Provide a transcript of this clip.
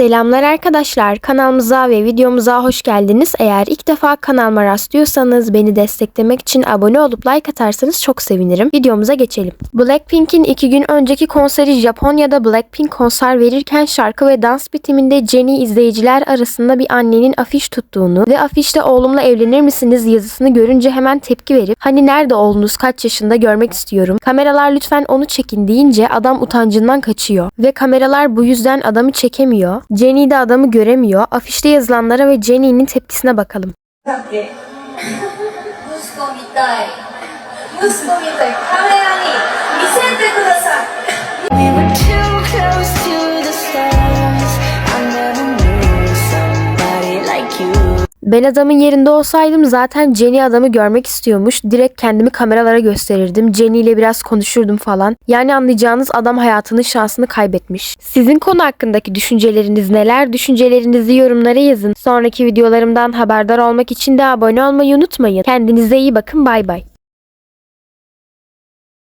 Selamlar arkadaşlar. Kanalımıza ve videomuza hoş geldiniz. Eğer ilk defa kanalıma rastlıyorsanız beni desteklemek için abone olup like atarsanız çok sevinirim. Videomuza geçelim. Blackpink'in iki gün önceki konseri Japonya'da Blackpink konser verirken şarkı ve dans bitiminde Jennie izleyiciler arasında bir annenin afiş tuttuğunu ve afişte oğlumla evlenir misiniz yazısını görünce hemen tepki verip hani nerede oğlunuz kaç yaşında görmek istiyorum. Kameralar lütfen onu çekin deyince adam utancından kaçıyor ve kameralar bu yüzden adamı çekemiyor. Jenny de adamı göremiyor. Afişte yazılanlara ve Jenny'nin tepkisine bakalım. Ben adamın yerinde olsaydım zaten Jenny adamı görmek istiyormuş. Direkt kendimi kameralara gösterirdim. Jenny ile biraz konuşurdum falan. Yani anlayacağınız adam hayatının şansını kaybetmiş. Sizin konu hakkındaki düşünceleriniz neler? Düşüncelerinizi yorumlara yazın. Sonraki videolarımdan haberdar olmak için de abone olmayı unutmayın. Kendinize iyi bakın. Bay bay.